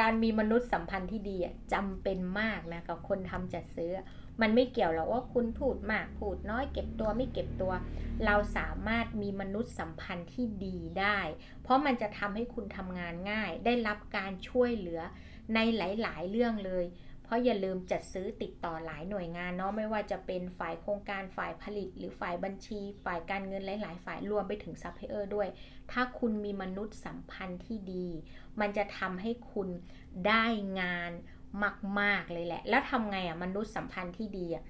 การมีมนุษยสัมพันธ์ที่ดีอะจำเป็นมากนะกับคนทำจัดซื้อ มันไม่เกี่ยวหรอกว่าคุณพูดมากพูดน้อยเก็บตัวไม่เก็บตัว เราสามารถมีมนุษยสัมพันธ์ที่ดีได้ เพราะมันจะทำให้คุณทำงานง่าย ได้รับการช่วยเหลือในหลาย ๆ เรื่องเลย ราะอย่าลืมจัดซื้อติดต่อหลายหน่วยงานเนาะไม่ว่าจะเป็นฝ่ายโครงการฝ่ายผลิต หรือฝ่ายบัญชี ฝ่ายการเงินหลาย ๆ ฝ่ายรวมไปถึงซัพพลายเออร์ด้วย ถ้าคุณมีมนุษย์สัมพันธ์ที่ดี มันจะทำให้คุณได้งานมาก ๆ เลยแหละ แล้วทำไงอะมนุษย์สัมพันธ์ที่ดีอะ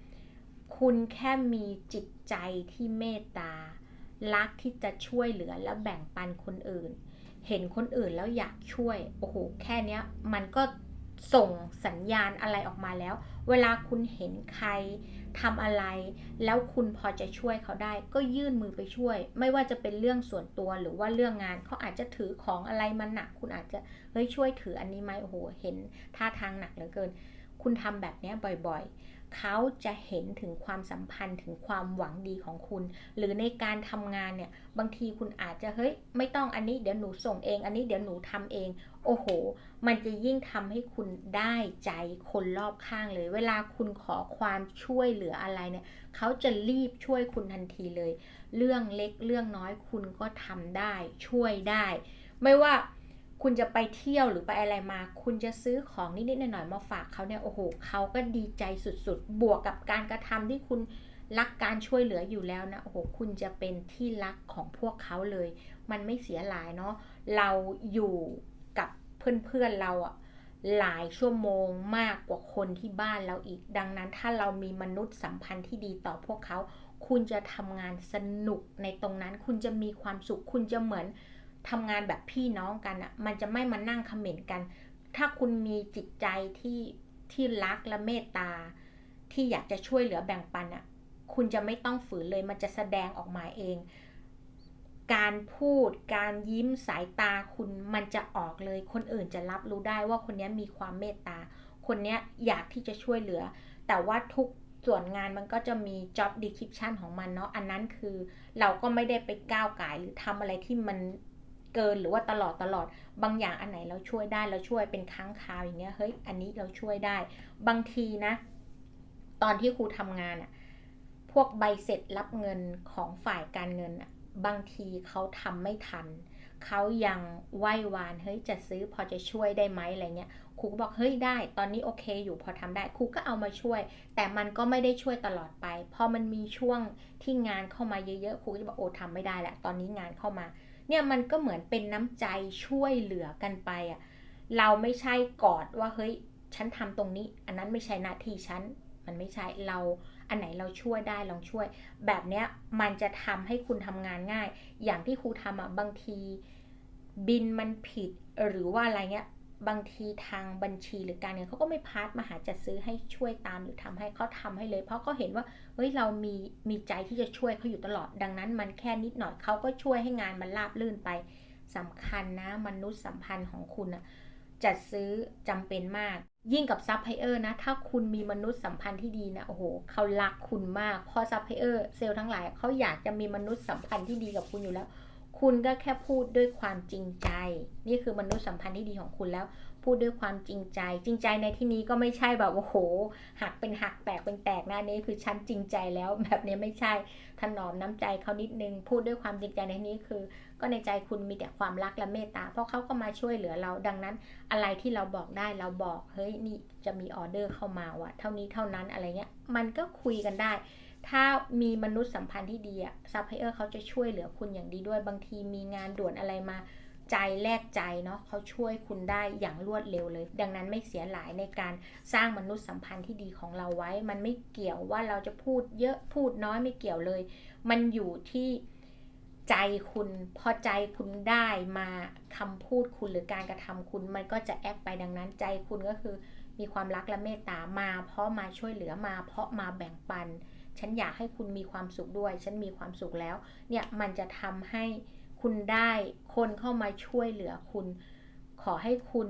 คุณแค่มีจิตใจที่เมตตา รักที่จะช่วยเหลือและแบ่งปันคนอื่น เห็นคนอื่นแล้วอยากช่วย โอ้โห แค่เนี้ยมันก็ ส่งสัญญาณอะไรออกมาแล้ว เวลาคุณเห็นใครทำอะไร แล้วคุณพอจะช่วยเขาได้ ก็ยื่นมือไปช่วย ไม่ว่าจะเป็นเรื่องส่วนตัวหรือว่าเรื่องงานเขาอาจจะถือของอะไรมันหนัก คุณอาจจะเฮ้ยช่วยถืออันนี้ไหมโอ้โหเห็นท่าทางหนักเหลือเกิน คุณทำแบบนี้บ่อยๆ เขาจะเห็นถึงความสัมพันธ์ถึงความหวังดีของคุณ หรือในการทำงานเนี่ย บางทีคุณอาจจะเฮ้ยไม่ต้องอันนี้เดี๋ยวหนูส่งเอง อันนี้เดี๋ยวหนูทำเอง โอ้โห มันจะยิ่งทำให้คุณได้ใจคนรอบข้างเลย เวลาคุณขอความช่วยเหลืออะไรเนี่ย เขาจะรีบช่วยคุณทันทีเลย เรื่องเล็กเรื่องน้อยคุณก็ทำได้ช่วยได้ ไม่ว่า คุณจะไปเที่ยวหรือไปอะไรมา คุณจะซื้อของนิดๆหน่อยๆมาฝากเขาเนี่ยโอ้โหเขาก็ดีใจสุดๆ บวกกับการกระทำที่คุณรักการช่วยเหลืออยู่แล้วนะโอ้โหคุณจะเป็นที่รักของพวกเขาเลย มันไม่เสียหลายเนาะเราอยู่กับเพื่อนๆเราอะหลายชั่วโมงมากกว่าคนที่บ้านเราอีก ดังนั้นถ้าเรามีมนุษย์สัมพันธ์ที่ดีต่อพวกเขา คุณจะทำงานสนุกในตรงนั้น คุณจะมีความสุข คุณจะเหมือน ทำงานแบบพี่น้องกันอะมันจะไม่มานั่งคอมเมนต์กัน ถ้าคุณมีจิตใจที่ที่รักและเมตตา ที่อยากจะช่วยเหลือแบ่งปันอะคุณจะไม่ต้องฝืนเลย มันจะแสดงออกมาเอง การพูด การยิ้มสายตาคุณมันจะออกเลย คนอื่นจะรับรู้ได้ว่าคนนี้มีความเมตตา คนนี้อยากที่จะช่วยเหลือ แต่ว่าทุกส่วนงานมันก็จะมี job description ของมันเนาะ อันนั้นคือเราก็ไม่ได้ไปก้าวไก่หรือทำอะไรที่มัน เกินหรือว่าตลอดตลอด บางอย่างอันไหนเราช่วยได้เราช่วยเป็นครั้งคราวอย่างเงี้ยเฮ้ยอันนี้เราช่วยได้ บางทีนะ ตอนที่ครูทำงานอะพวกใบเสร็จรับเงินของฝ่ายการเงินอะบางทีเขาทำไม่ทันเขายังไหว้วานเฮ้ยจะซื้อพอจะช่วยได้ไหมอะไรเงี้ยครูก็บอกเฮ้ยได้ ตอนนี้โอเคอยู่พอทำได้ครูก็เอามาช่วย แต่มันก็ไม่ได้ช่วยตลอดไปพอมันมีช่วงที่งานเข้ามาเยอะๆครูก็จะบอกโอ้ทำไม่ได้แหละตอนนี้งานเข้ามา เนี่ยมันก็เหมือนเป็นน้ำใจช่วยเหลือกันไปอะเราไม่ใช่กอดว่าเฮ้ยฉันทำตรงนี้ อันนั้นไม่ใช่หน้าที่ฉันมันไม่ใช่เราอันไหนเราช่วยได้ลองช่วย แบบเนี้ยมันจะทำให้คุณทำงานง่าย อย่างที่ครูทำอะบางที บินมันผิดหรือว่าอะไรเงี้ย บางทีทางบัญชีหรือการเงินเขาก็ไม่พาร์ทมาหาจัดซื้อให้ช่วยตามหรือทำให้เขาทำให้เลย เพราะเขาเห็นว่าเฮ้ยเรามีมีใจที่จะช่วยเขาอยู่ตลอด ดังนั้นมันแค่นิดหน่อยเขาก็ช่วยให้งานมันราบลื่นไปสำคัญนะมนุษยสัมพันธ์ของคุณอะจัดซื้อจำเป็นมาก ยิ่งกับซัพพลายเออร์นะ ถ้าคุณมีมนุษยสัมพันธ์ที่ดีนะโอ้โหเขารักคุณมากพอซัพพลายเออร์เซลล์ทั้งหลายเขาอยากจะมีมนุษยสัมพันธ์ที่ดีกับคุณอยู่แล้ว คุณก็แค่พูดด้วยความจริงใจ นี่คือมนุษยสัมพันธ์ที่ดีของคุณแล้ว พูดด้วยความจริงใจ จริงใจในที่นี้ก็ไม่ใช่แบบโอ้โห หักเป็นหักแตกเป็นแตกนะนี้คือฉันจริงใจแล้วแบบนี้ไม่ใช่ถนอมน้ำใจเขานิดนึง พูดด้วยความจริงใจในที่นี้คือ ก็ในใจคุณมีแต่ความรักและเมตตาเพราะเขาก็มาช่วยเหลือเรา ดังนั้น อะไรที่เราบอกได้เราบอกเฮ้ยนี่จะมีออเดอร์เข้ามาวะเท่านี้เท่านั้นอะไรเงี้ยมันก็คุยกันได้ ถ้ามีมนุษย์สัมพันธ์ที่ดีอะซัพพลายเออร์เขาจะช่วยเหลือคุณอย่างดีด้วยบางทีมีงานด่วนอะไรมาใจแลกใจเนาะเขาช่วยคุณได้อย่างรวดเร็วเลย ดังนั้นไม่เสียหลายในการสร้างมนุษยสัมพันธ์ที่ดีของเราไว้ มันไม่เกี่ยวว่าเราจะพูดเยอะพูดน้อยไม่เกี่ยวเลย มันอยู่ที่ใจคุณพอใจคุณได้มาคำพูดคุณหรือการกระทำคุณ มันก็จะแอคไปดังนั้นใจคุณก็คือมีความรักและเมตตามา เพราะมาช่วยเหลือมา เพราะมาแบ่งปัน ฉันอยากให้คุณมีความสุขด้วย ฉันมีความสุขแล้ว เนี่ยมันจะทำให้คุณได้คนเข้ามาช่วยเหลือคุณ ขอให้คุณ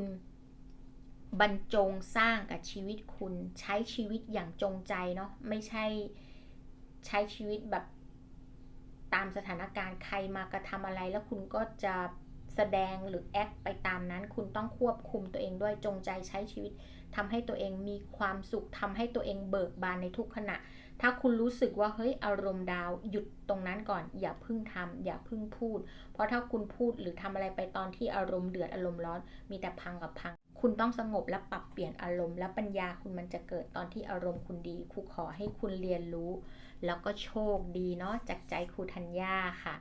บรรจงสร้างกับชีวิตคุณใช้ชีวิตอย่างจงใจเนาะไม่ใช่ใช้ชีวิตแบบตามสถานการณ์ใครมากระทำอะไรแล้วคุณก็จะ แสดงหรือแอคไปตามนั้น คุณต้องควบคุมตัวเองด้วยจงใจใช้ชีวิตทำให้ตัวเองมีความสุขทำให้ตัวเองเบิกบานในทุกขณะ ถ้าคุณรู้สึกว่าเฮ้ยอารมณ์ดาวหยุดตรงนั้นก่อน อย่าพึ่งทำอย่าพึ่งพูด เพราะถ้าคุณพูดหรือทำอะไรไปตอนที่อารมณ์เดือดอารมณ์ร้อน มีแต่พังกับพังคุณต้องสงบและปรับเปลี่ยนอารมณ์และปัญญาคุณมันจะเกิดตอนที่อารมณ์คุณดีครูขอให้คุณเรียนรู้ แล้วก็โชคดีเนาะจากใจครูธัญญาค่ะ